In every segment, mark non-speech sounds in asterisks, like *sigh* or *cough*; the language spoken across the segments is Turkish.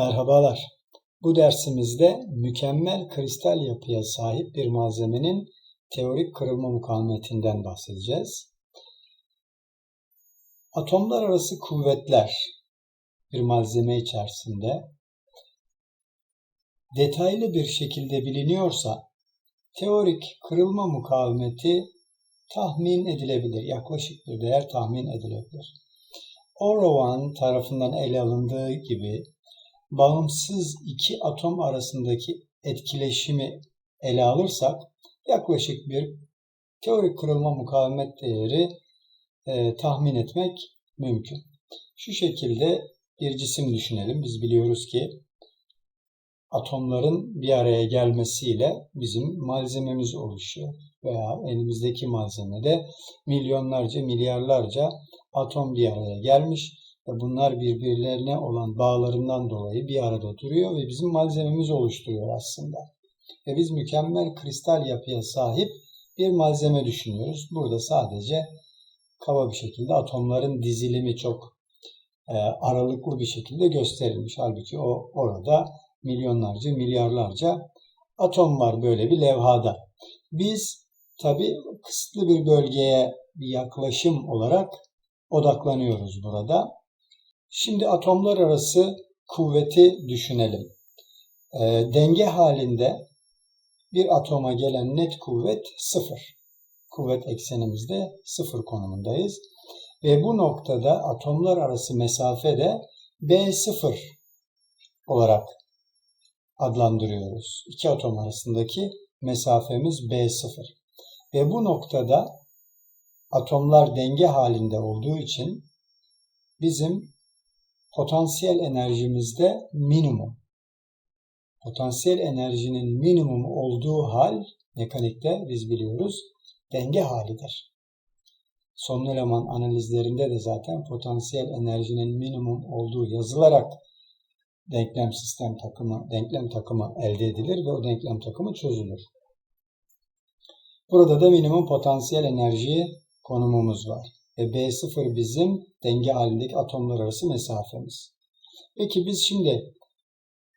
Merhabalar. Bu dersimizde mükemmel kristal yapıya sahip bir malzemenin teorik kırılma mukavemetinden bahsedeceğiz. Atomlar arası kuvvetler bir malzeme içerisinde detaylı bir şekilde biliniyorsa teorik kırılma mukavemeti tahmin edilebilir. Yaklaşık bir değer tahmin edilebilir. Orowan tarafından ele alındığı gibi bağımsız iki atom arasındaki etkileşimi ele alırsak yaklaşık bir teorik kırılma mukavemet değeri e, tahmin etmek mümkün. Şu şekilde bir cisim düşünelim. Biz biliyoruz ki atomların bir araya gelmesiyle bizim malzememiz oluşuyor. Veya elimizdeki malzemede milyonlarca, milyarlarca atom bir araya gelmiş bunlar birbirlerine olan bağlarından dolayı bir arada duruyor ve bizim malzememiz oluşturuyor aslında. Ve biz mükemmel kristal yapıya sahip bir malzeme düşünüyoruz. Burada sadece kaba bir şekilde atomların dizilimi çok e, aralıklı bir şekilde gösterilmiş. Halbuki o orada milyonlarca, milyarlarca atom var böyle bir levhada. Biz tabi kısıtlı bir bölgeye bir yaklaşım olarak odaklanıyoruz burada. Şimdi atomlar arası kuvveti düşünelim. E, denge halinde bir atoma gelen net kuvvet sıfır. Kuvvet eksenimizde sıfır konumundayız. Ve bu noktada atomlar arası mesafe de B0 olarak adlandırıyoruz. İki atom arasındaki mesafemiz B0. Ve bu noktada atomlar denge halinde olduğu için bizim potansiyel enerjimizde minimum. Potansiyel enerjinin minimum olduğu hal mekanikte biz biliyoruz denge halidir. Son eleman analizlerinde de zaten potansiyel enerjinin minimum olduğu yazılarak denklem sistem takımı, denklem takımı elde edilir ve o denklem takımı çözülür. Burada da minimum potansiyel enerji konumumuz var. Ve B0 bizim denge halindeki atomlar arası mesafemiz. Peki biz şimdi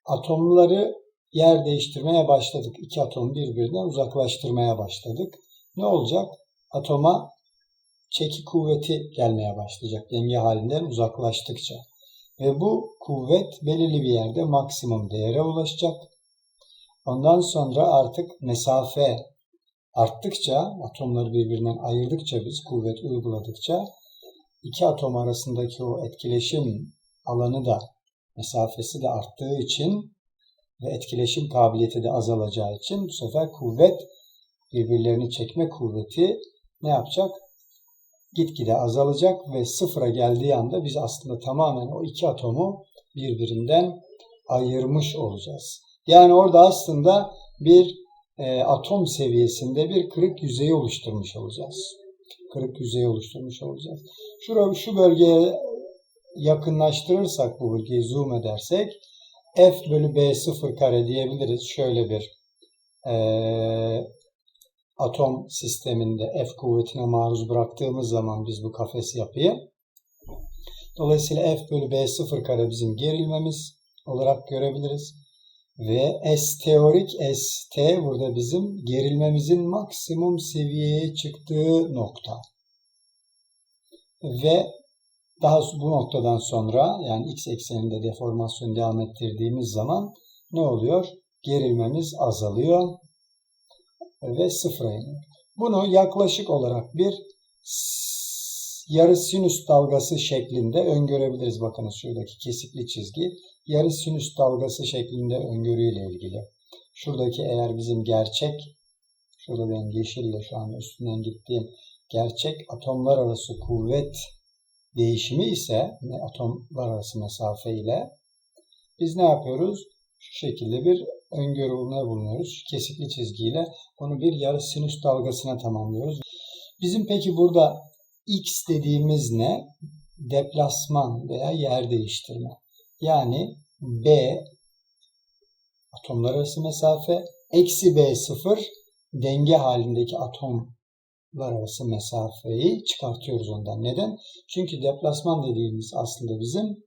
atomları yer değiştirmeye başladık. İki atom birbirinden uzaklaştırmaya başladık. Ne olacak? Atoma çeki kuvveti gelmeye başlayacak denge halinden uzaklaştıkça. Ve bu kuvvet belirli bir yerde maksimum değere ulaşacak. Ondan sonra artık mesafe arttıkça, atomları birbirinden ayırdıkça biz kuvvet uyguladıkça iki atom arasındaki o etkileşim alanı da mesafesi de arttığı için ve etkileşim kabiliyeti de azalacağı için bu sefer kuvvet birbirlerini çekme kuvveti ne yapacak? Gitgide azalacak ve sıfıra geldiği anda biz aslında tamamen o iki atomu birbirinden ayırmış olacağız. Yani orada aslında bir e, atom seviyesinde bir kırık yüzeyi oluşturmuş olacağız. Kırık yüzeyi oluşturmuş olacağız. Şurada şu bölgeye yakınlaştırırsak bu bölgeyi zoom edersek F bölü B0 kare diyebiliriz. Şöyle bir e, atom sisteminde F kuvvetine maruz bıraktığımız zaman biz bu kafes yapıyı Dolayısıyla F bölü B0 kare bizim gerilmemiz olarak görebiliriz. Ve S teorik ST burada bizim gerilmemizin maksimum seviyeye çıktığı nokta. Ve daha bu noktadan sonra yani x ekseninde deformasyon devam ettirdiğimiz zaman ne oluyor? Gerilmemiz azalıyor ve sıfıra iniyor. Bunu yaklaşık olarak bir yarı sinüs dalgası şeklinde öngörebiliriz. Bakınız şuradaki kesikli çizgi yarı sinüs dalgası şeklinde öngörüyle ilgili. Şuradaki eğer bizim gerçek, şurada ben yeşille şu an üstünden gittiğim gerçek atomlar arası kuvvet değişimi ise atomlar arası mesafe ile biz ne yapıyoruz? Şu şekilde bir öngörüne bulunuyoruz. Kesikli çizgiyle onu bir yarı sinüs dalgasına tamamlıyoruz. Bizim peki burada x dediğimiz ne? Deplasman veya yer değiştirme. Yani B atomlar arası mesafe eksi B0 denge halindeki atomlar arası mesafeyi çıkartıyoruz ondan. Neden? Çünkü deplasman dediğimiz aslında bizim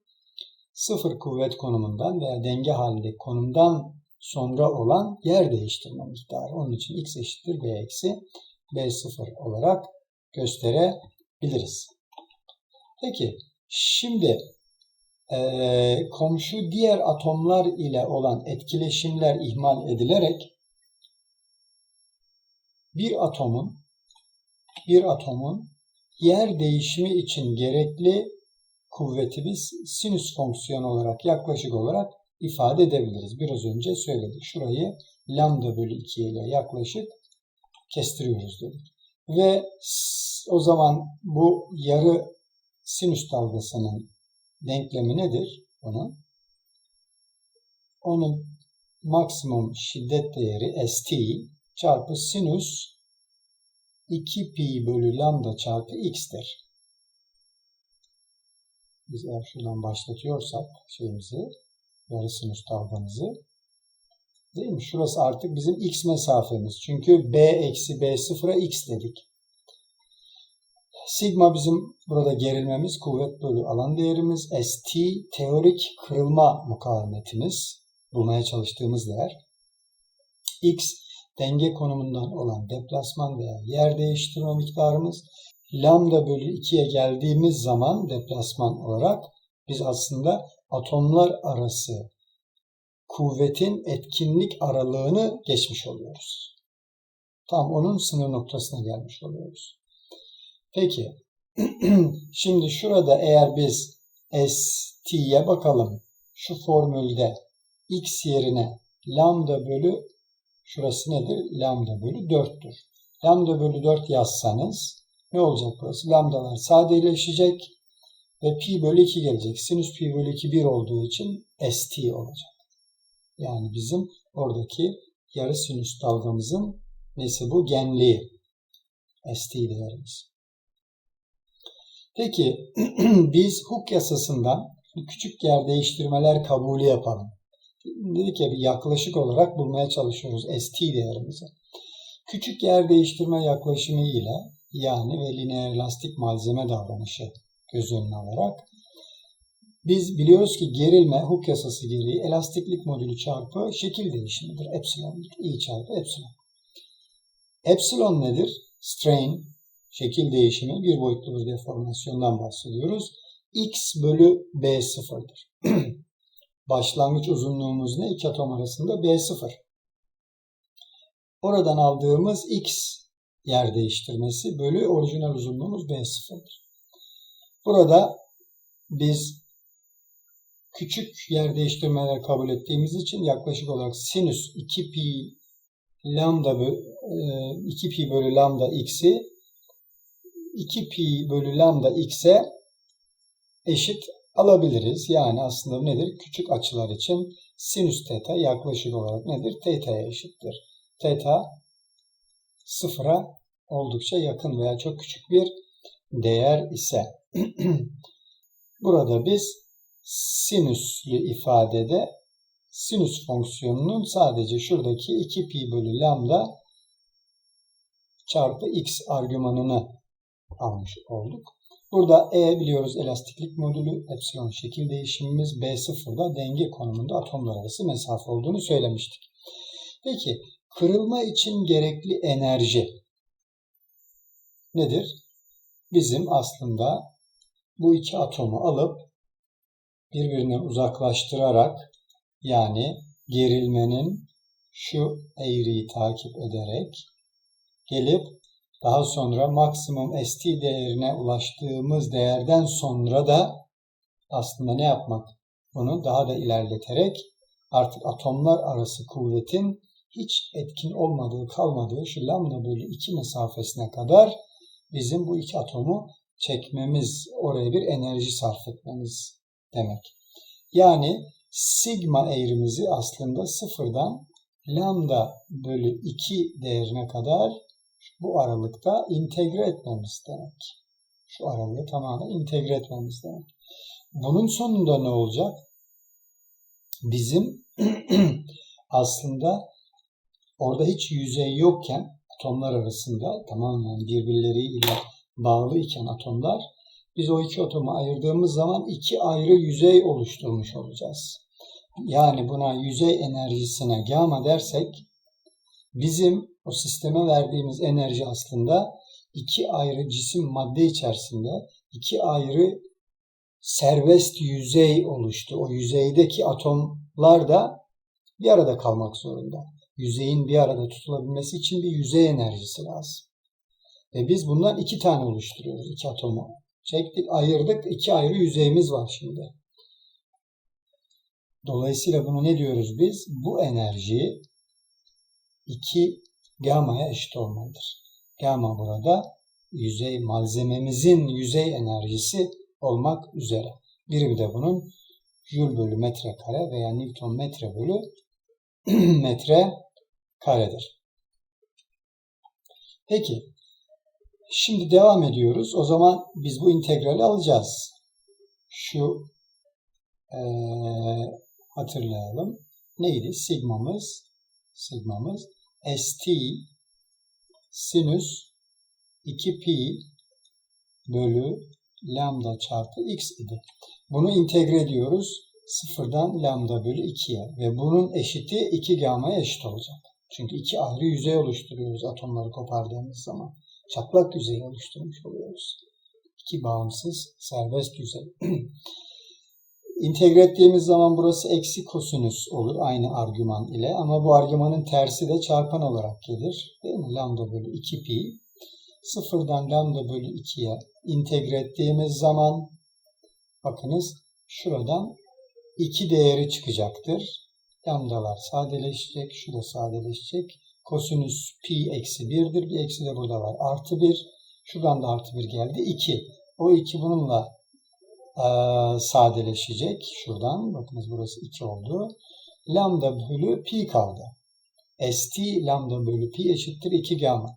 sıfır kuvvet konumundan veya denge halindeki konumdan sonra olan yer değiştirme miktarı. Onun için x eşittir b eksi b0 olarak gösterebiliriz. Peki şimdi e, komşu diğer atomlar ile olan etkileşimler ihmal edilerek bir atomun bir atomun yer değişimi için gerekli kuvveti biz sinüs fonksiyonu olarak yaklaşık olarak ifade edebiliriz. Biraz önce söyledik. Şurayı lambda bölü 2 ile yaklaşık kestiriyoruz dedik. Ve o zaman bu yarı sinüs dalgasının denklemi nedir? Onun, onun maksimum şiddet değeri st çarpı sinüs 2 pi bölü lambda çarpı x'tir. Biz eğer şuradan başlatıyorsak şeyimizi, yarı sinüs dalgamızı değil mi? Şurası artık bizim x mesafemiz. Çünkü b eksi b sıfıra x dedik. Sigma bizim burada gerilmemiz, kuvvet bölü alan değerimiz. ST teorik kırılma mukavemetimiz. Bulmaya çalıştığımız değer. X denge konumundan olan deplasman veya yer değiştirme miktarımız. Lambda bölü 2'ye geldiğimiz zaman deplasman olarak biz aslında atomlar arası kuvvetin etkinlik aralığını geçmiş oluyoruz. Tam onun sınır noktasına gelmiş oluyoruz. Peki, *clears throat* şimdi şurada eğer biz ST'ye bakalım. Şu formülde x yerine lambda bölü şurası nedir? Lambda bölü 4'tür. Lambda bölü 4 yazsanız ne olacak burası? Lambdalar sadeleşecek ve pi bölü 2 gelecek. Sinüs pi bölü 2 1 olduğu için st olacak. Yani bizim oradaki yarı sinüs dalgamızın nesi bu? Genliği. st değerimiz. Peki *clears throat* biz Hooke yasasından küçük yer değiştirmeler kabulü yapalım. Dedik ya bir yaklaşık olarak bulmaya çalışıyoruz ST değerimizi. Küçük yer değiştirme yaklaşımı ile yani ve lineer elastik malzeme davranışı göz önüne alarak biz biliyoruz ki gerilme Hooke yasası gereği elastiklik modülü çarpı şekil değişimidir. Epsilondur. I çarpı epsilon. Epsilon nedir? Strain, şekil değişimi, bir boyutlu bir deformasyondan bahsediyoruz. X bölü B sıfırdır. *clears throat* Başlangıç uzunluğumuz ne? İki atom arasında B sıfır. Oradan aldığımız X yer değiştirmesi bölü orijinal uzunluğumuz B sıfırdır. Burada biz küçük yer değiştirmeler kabul ettiğimiz için yaklaşık olarak sinüs 2 pi lambda 2 pi bölü lambda x'i 2 pi bölü lambda x'e eşit alabiliriz. Yani aslında nedir? Küçük açılar için sinüs teta yaklaşık olarak nedir? Teta'ya eşittir. Teta sıfıra oldukça yakın veya çok küçük bir değer ise *clears throat* burada biz sinüslü ifadede sinüs fonksiyonunun sadece şuradaki 2 pi bölü lambda çarpı x argümanını almış olduk. Burada E biliyoruz elastiklik modülü, epsilon şekil değişimimiz, B0'da denge konumunda atomlar arası mesafe olduğunu söylemiştik. Peki kırılma için gerekli enerji nedir? Bizim aslında bu iki atomu alıp birbirinden uzaklaştırarak yani gerilmenin şu eğriyi takip ederek gelip daha sonra maksimum ST değerine ulaştığımız değerden sonra da aslında ne yapmak? Bunu daha da ilerleterek artık atomlar arası kuvvetin hiç etkin olmadığı kalmadığı şu lambda bölü 2 mesafesine kadar bizim bu iki atomu çekmemiz, oraya bir enerji sarf etmemiz demek. Yani sigma eğrimizi aslında sıfırdan lambda bölü 2 değerine kadar bu aralıkta integre etmemiz demek. Şu aralığı tamamen integre etmemiz demek. Bunun sonunda ne olacak? Bizim *clears throat* aslında orada hiç yüzey yokken atomlar arasında tamamen birbirleriyle bağlı iken atomlar Biz o iki atomu ayırdığımız zaman iki ayrı yüzey oluşturmuş olacağız. Yani buna yüzey enerjisine gamma dersek bizim o sisteme verdiğimiz enerji aslında iki ayrı cisim madde içerisinde iki ayrı serbest yüzey oluştu. O yüzeydeki atomlar da bir arada kalmak zorunda. Yüzeyin bir arada tutulabilmesi için bir yüzey enerjisi lazım. Ve biz bundan iki tane oluşturuyoruz, iki atomu. Çektik, ayırdık, iki ayrı yüzeyimiz var şimdi. Dolayısıyla bunu ne diyoruz biz? Bu enerji 2 gamma'ya eşit olmalıdır. Gamma burada yüzey malzememizin yüzey enerjisi olmak üzere. Birimi de bunun Joule bölü metre kare veya Newton metre bölü *clears throat* metre karedir. Peki, şimdi devam ediyoruz. O zaman biz bu integrali alacağız. Şu ee, hatırlayalım. Neydi? Sigmamız, sigmamız st sinüs 2pi bölü lambda çarpı x idi. Bunu integre ediyoruz. Sıfırdan lambda bölü 2'ye ve bunun eşiti 2 gamma'ya eşit olacak. Çünkü iki ayrı yüzey oluşturuyoruz atomları kopardığımız zaman. Çatlak yüzey oluşturmuş oluyoruz. İki bağımsız serbest yüzey. *clears throat* İntegre ettiğimiz zaman burası eksi kosinüs olur aynı argüman ile ama bu argümanın tersi de çarpan olarak gelir. Değil mi? Lambda bölü 2 pi. Sıfırdan lambda bölü 2'ye integre ettiğimiz zaman bakınız şuradan 2 değeri çıkacaktır. Lambdalar sadeleşecek, şu da sadeleşecek. Kosinüs pi eksi 1'dir. Bir eksi de burada var. Artı 1. Şuradan da artı 1 geldi. 2. O 2 bununla sadeleşecek. Şuradan bakınız burası 2 oldu. Lambda bölü pi kaldı. St lambda bölü pi eşittir 2 gamma.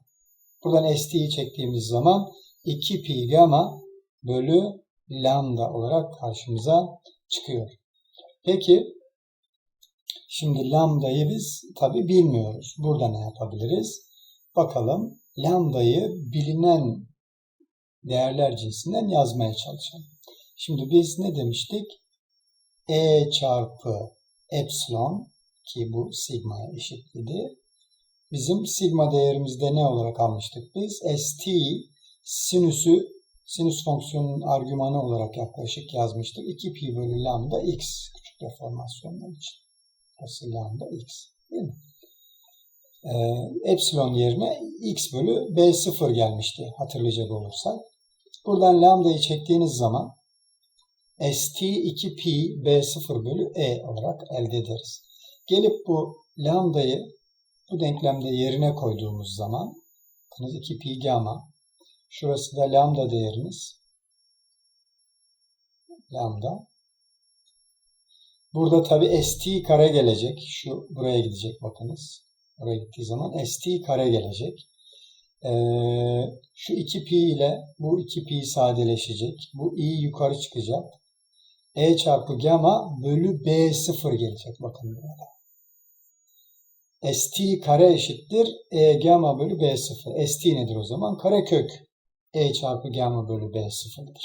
Buradan st'yi çektiğimiz zaman 2 pi gamma bölü lambda olarak karşımıza çıkıyor. Peki şimdi lambdayı biz tabi bilmiyoruz. Burada ne yapabiliriz? Bakalım lambdayı bilinen değerler cinsinden yazmaya çalışalım. Şimdi biz ne demiştik? E çarpı epsilon ki bu sigma'ya eşitledi. Bizim sigma değerimizde ne olarak almıştık biz? St sinüsü sinüs fonksiyonunun argümanı olarak yaklaşık yazmıştık. 2 pi bölü lambda x küçük deformasyonlar için. Burası lambda x. Değil mi? Ee, epsilon yerine x bölü b0 gelmişti hatırlayacak olursak. Buradan lambdayı çektiğiniz zaman st 2 pi b0 bölü e olarak elde ederiz. Gelip bu lambdayı bu denklemde yerine koyduğumuz zaman 2 pi gamma şurası da lambda değerimiz. Lambda. Burada tabi st kare gelecek. Şu buraya gidecek bakınız. Buraya gittiği zaman st kare gelecek. Ee, şu 2 pi ile bu 2 pi sadeleşecek. Bu i yukarı çıkacak e çarpı gamma bölü b0 gelecek bakın burada st kare eşittir e gamma bölü b0. st nedir o zaman? Karekök e çarpı gamma bölü b0'dır.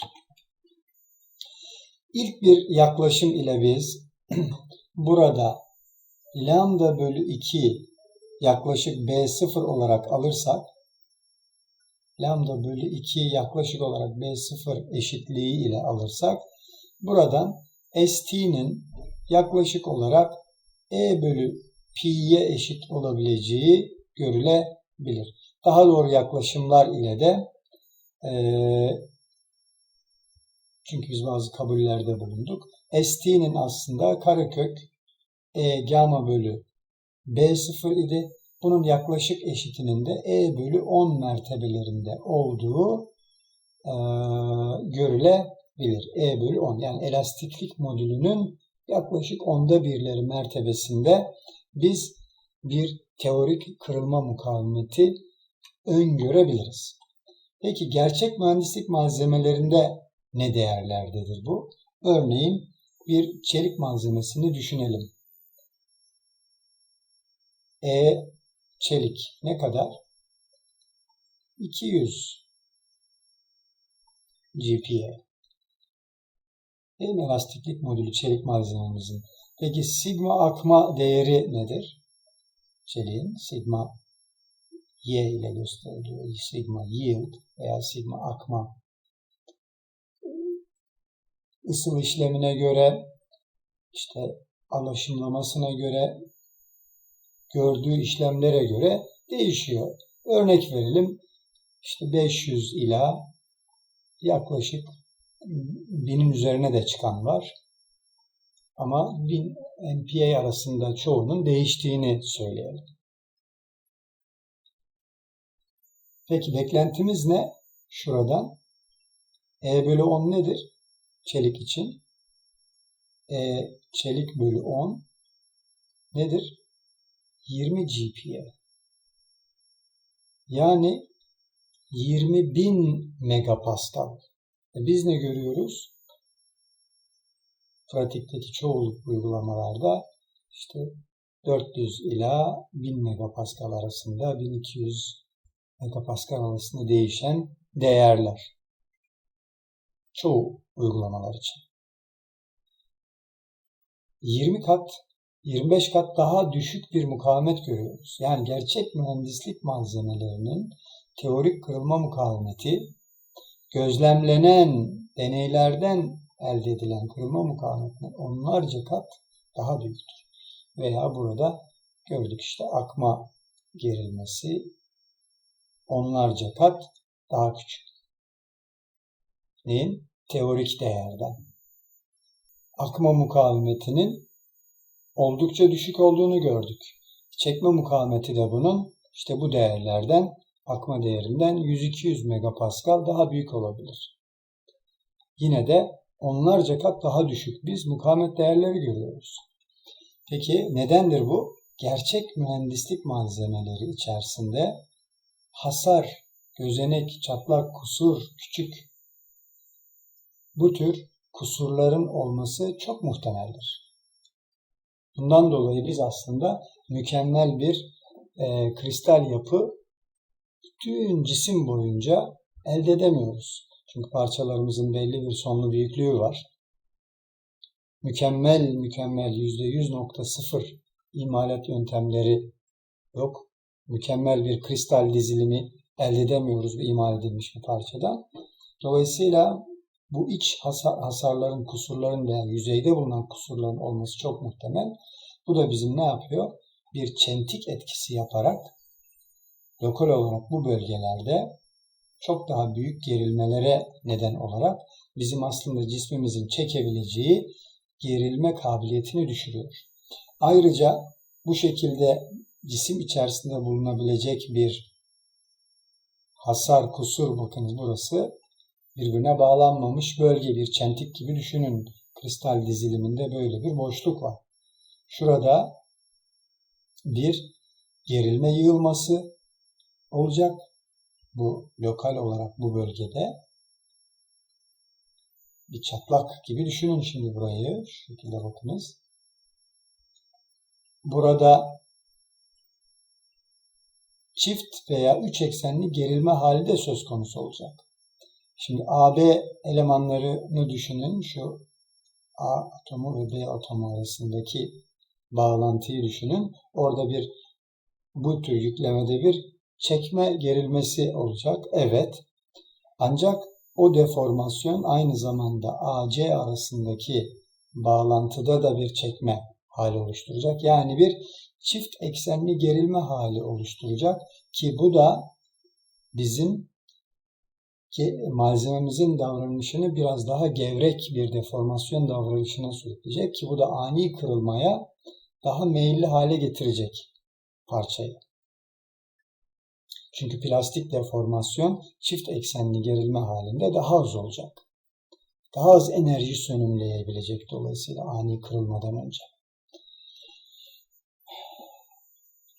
İlk bir yaklaşım ile biz *clears throat* burada lambda bölü 2 yaklaşık b0 olarak alırsak lambda bölü 2 yaklaşık olarak b0 eşitliği ile alırsak buradan st'nin yaklaşık olarak e bölü pi'ye eşit olabileceği görülebilir. Daha doğru yaklaşımlar ile de e, çünkü biz bazı kabullerde bulunduk. ST'nin aslında karekök E gamma bölü B0 idi. Bunun yaklaşık eşitinin de E bölü 10 mertebelerinde olduğu e, görülebilir. E bölü 10 yani elastiklik modülünün yaklaşık onda birleri mertebesinde biz bir teorik kırılma mukavemeti öngörebiliriz. Peki gerçek mühendislik malzemelerinde ne değerlerdedir bu? Örneğin bir çelik malzemesini düşünelim. E çelik ne kadar? 200 GPA. Değil mi? Elastiklik modülü çelik malzememizin. Peki sigma akma değeri nedir? Çeliğin sigma Y ile gösteriliyor. Sigma yield veya sigma akma ısı işlemine göre işte alaşımlamasına göre gördüğü işlemlere göre değişiyor. Örnek verelim. İşte 500 ila yaklaşık binin üzerine de çıkan var. Ama 1000 MPa arasında çoğunun değiştiğini söyleyelim. Peki beklentimiz ne? Şuradan. E bölü 10 nedir? Çelik için. E çelik bölü 10 nedir? 20 GPa. Yani 20 bin megapascal. E biz ne görüyoruz? Pratikteki çoğu uygulamalarda işte 400 ila 1000 megapascal arasında 1200 megapascal arasında değişen değerler. Çoğu uygulamalar için. 20 kat 25 kat daha düşük bir mukavemet görüyoruz. Yani gerçek mühendislik malzemelerinin teorik kırılma mukavemeti gözlemlenen deneylerden elde edilen kırılma mukavemetinden onlarca kat daha büyüktür. Veya burada gördük işte akma gerilmesi onlarca kat daha küçük. Neyin? Teorik değerden. Akma mukavemetinin oldukça düşük olduğunu gördük. Çekme mukavemeti de bunun işte bu değerlerden akma değerinden 100-200 megapascal daha büyük olabilir. Yine de onlarca kat daha düşük biz mukavemet değerleri görüyoruz. Peki nedendir bu? Gerçek mühendislik malzemeleri içerisinde hasar, gözenek, çatlak, kusur, küçük bu tür kusurların olması çok muhtemeldir. Bundan dolayı biz aslında mükemmel bir e, kristal yapı bütün cisim boyunca elde edemiyoruz. Çünkü parçalarımızın belli bir sonlu büyüklüğü var. Mükemmel mükemmel %100.0 imalat yöntemleri yok. Mükemmel bir kristal dizilimi elde edemiyoruz bir imal edilmiş bir parçadan. Dolayısıyla bu iç hasarların, kusurların veya yüzeyde bulunan kusurların olması çok muhtemel. Bu da bizim ne yapıyor? Bir çentik etkisi yaparak lokal olarak bu bölgelerde çok daha büyük gerilmelere neden olarak bizim aslında cismimizin çekebileceği gerilme kabiliyetini düşürüyor. Ayrıca bu şekilde cisim içerisinde bulunabilecek bir hasar, kusur bakınız burası birbirine bağlanmamış bölge bir çentik gibi düşünün. Kristal diziliminde böyle bir boşluk var. Şurada bir gerilme yığılması olacak. Bu lokal olarak bu bölgede bir çatlak gibi düşünün şimdi burayı. Şu şekilde bakınız. Burada çift veya üç eksenli gerilme hali de söz konusu olacak. Şimdi AB elemanlarını düşünün. Şu A atomu ve B atomu arasındaki bağlantıyı düşünün. Orada bir bu tür yüklemede bir çekme gerilmesi olacak. Evet. Ancak o deformasyon aynı zamanda AC arasındaki bağlantıda da bir çekme hali oluşturacak. Yani bir çift eksenli gerilme hali oluşturacak ki bu da bizim malzememizin davranışını biraz daha gevrek bir deformasyon davranışına sürükleyecek ki bu da ani kırılmaya daha meyilli hale getirecek parçayı. Çünkü plastik deformasyon çift eksenli gerilme halinde daha az olacak. Daha az enerji sönümleyebilecek dolayısıyla ani kırılmadan önce.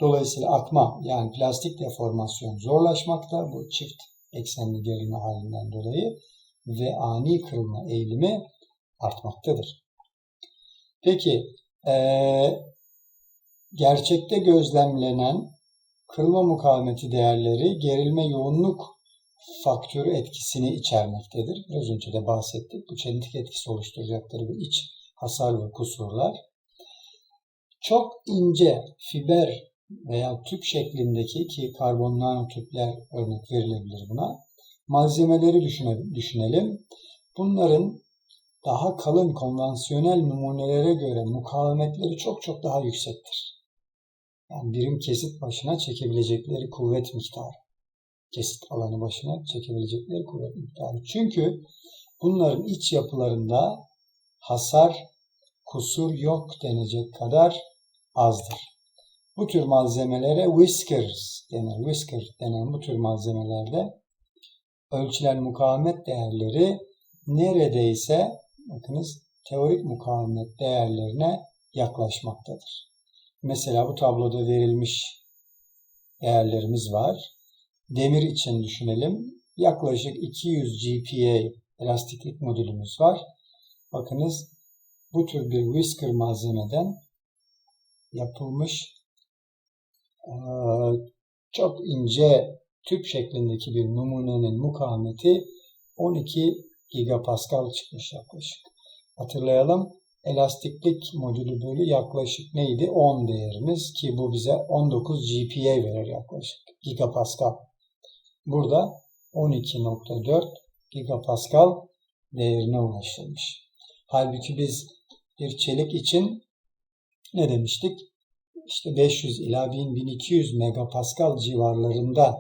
Dolayısıyla akma yani plastik deformasyon zorlaşmakta bu çift eksenli gerilme halinden dolayı ve ani kırılma eğilimi artmaktadır. Peki ee, gerçekte gözlemlenen kırılma mukavemeti değerleri gerilme yoğunluk faktör etkisini içermektedir. Biraz önce de bahsettik. Bu çentik etkisi oluşturacaktır bu iç hasar ve kusurlar. Çok ince fiber veya tüp şeklindeki ki karbon nanotüpler örnek verilebilir buna. Malzemeleri düşünelim. Bunların daha kalın konvansiyonel numunelere göre mukavemetleri çok çok daha yüksektir. Yani birim kesit başına çekebilecekleri kuvvet miktarı. Kesit alanı başına çekebilecekleri kuvvet miktarı. Çünkü bunların iç yapılarında hasar, kusur yok denecek kadar azdır. Bu tür malzemelere whiskers denir. Whisker denen bu tür malzemelerde ölçülen mukavemet değerleri neredeyse bakınız teorik mukavemet değerlerine yaklaşmaktadır. Mesela bu tabloda verilmiş değerlerimiz var. Demir için düşünelim. Yaklaşık 200 GPa elastiklik modülümüz var. Bakınız bu tür bir whisker malzemeden yapılmış çok ince tüp şeklindeki bir numunenin mukavemeti 12 gigapascal çıkmış yaklaşık. Hatırlayalım elastiklik modülü bölü yaklaşık neydi? 10 değerimiz ki bu bize 19 GPA verir yaklaşık gigapascal. Burada 12.4 gigapascal değerine ulaşılmış. Halbuki biz bir çelik için ne demiştik? İşte 500 ila 1000-1200 megapascal civarlarında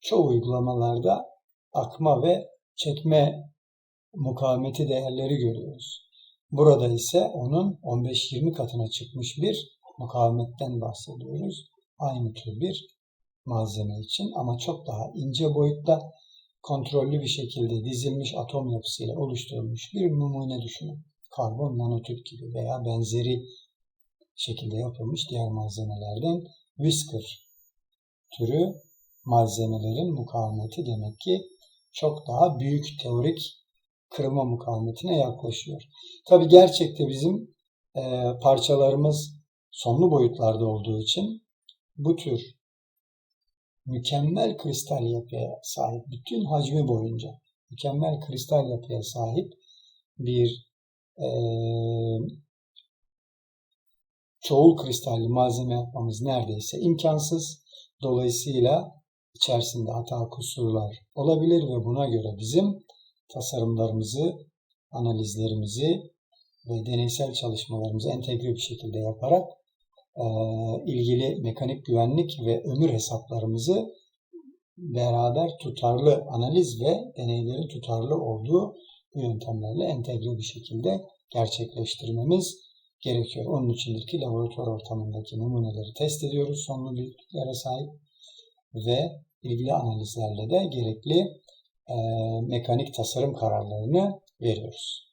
çoğu uygulamalarda akma ve çekme mukavemeti değerleri görüyoruz. Burada ise onun 15-20 katına çıkmış bir mukavemetten bahsediyoruz. Aynı tür bir malzeme için ama çok daha ince boyutta kontrollü bir şekilde dizilmiş atom yapısıyla oluşturulmuş bir numune düşünün. Karbon nanotüp gibi veya benzeri şekilde yapılmış diğer malzemelerden whisker türü malzemelerin mukavemeti demek ki çok daha büyük teorik kırılma mukavemetine yaklaşıyor. Tabi gerçekte bizim e, parçalarımız sonlu boyutlarda olduğu için bu tür mükemmel kristal yapıya sahip, bütün hacmi boyunca mükemmel kristal yapıya sahip bir e, çoğul kristalli malzeme yapmamız neredeyse imkansız. Dolayısıyla içerisinde hata kusurlar olabilir ve buna göre bizim tasarımlarımızı, analizlerimizi ve deneysel çalışmalarımızı entegre bir şekilde yaparak e, ilgili mekanik güvenlik ve ömür hesaplarımızı beraber tutarlı analiz ve deneylerin tutarlı olduğu bu yöntemlerle entegre bir şekilde gerçekleştirmemiz gerekiyor. Onun içindir ki laboratuvar ortamındaki numuneleri test ediyoruz sonlu büyüklüklere sahip ve ilgili analizlerle de gerekli mekanik tasarım kararlarını veriyoruz.